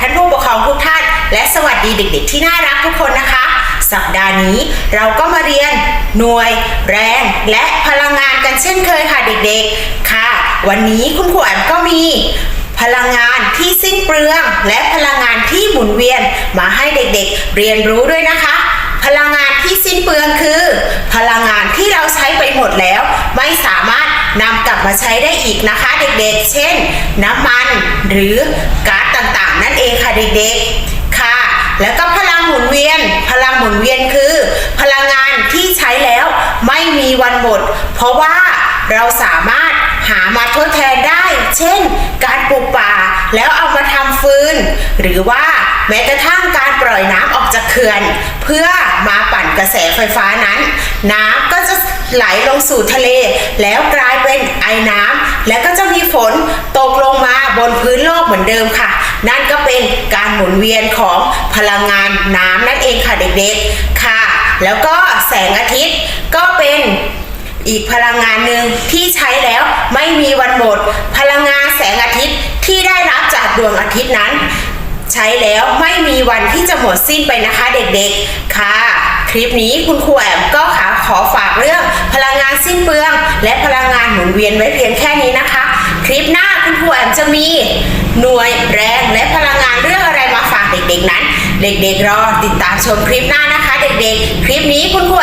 ท่านผู้ปกครองทุกท่าน และสวัสดีเด็กๆที่น่ารักทุกคนนะคะ สัปดาห์นี้เราก็มาเรียนหน่วย แรง และพลังงานกันเช่นเคยค่ะเด็กๆค่ะ วันนี้คุณครูแอมก็มีพลังงานที่สิ้นเปลืองและพลังงานที่หมุนเวียนมาให้เด็กๆ เรียนรู้ด้วยนะคะ พลังงานที่สิ้นเปลืองคือ พลังงานที่เราใช้ไปหมดแล้ว ไม่สามารถ นำกลับมาใช้ได้อีกนะคะ เด็กๆ เช่น น้ำมันหรือก๊าซต่างๆ นั่นเองค่ะเด็กๆค่ะ แล้วก็พลังหมุนเวียน พลังหมุนเวียนคือ พลังงานที่ใช้แล้วไม่มีวันหมด เพราะว่าเราสามารถหามาทดแทนได้ เช่น การปลูกป่าแล้วเอามาทำฟืน หรือว่าแม้กระทั่งการปล่อยน้ำออกจากเขื่อน เพื่อมาปั่นกระแสไฟฟ้านั้น น้ำก็จะ ไหลลงสู่ทะเล แล้วกลายเป็นไอ้น้ำแล้วก็จะมีฝนตกลงมาบนพื้นโลกเหมือนเดิมค่ะ นั่นก็เป็นการหมุนเวียนของพลังงานน้ำนั่นเองค่ะเด็กๆค่ะ แล้วก็แสงอาทิตย์ก็เป็นอีกพลังงานหนึ่งที่ใช้แล้วไม่มีวันหมด พลังงานแสงอาทิตย์ที่ได้รับจากดวงอาทิตย์นั้น ใช้แล้วไม่มีวันที่จะหมดสิ้นไปนะคะเด็กๆค่ะ คลิปนี้คุณครูแอมก็ขอขอฝากเรื่องพลังงานสิ้นเปลือง และพลังงานหมุนเวียนไว้เพียงแค่นี้นะคะ คลิปหน้าคุณครูแอมจะมีหน่วยแรงและพลังงานเรื่องอะไรมาฝากเด็กๆนั้น เด็กๆรอติดตามชมคลิปหน้านะคะ เด็กๆ คลิปนี้คุณครู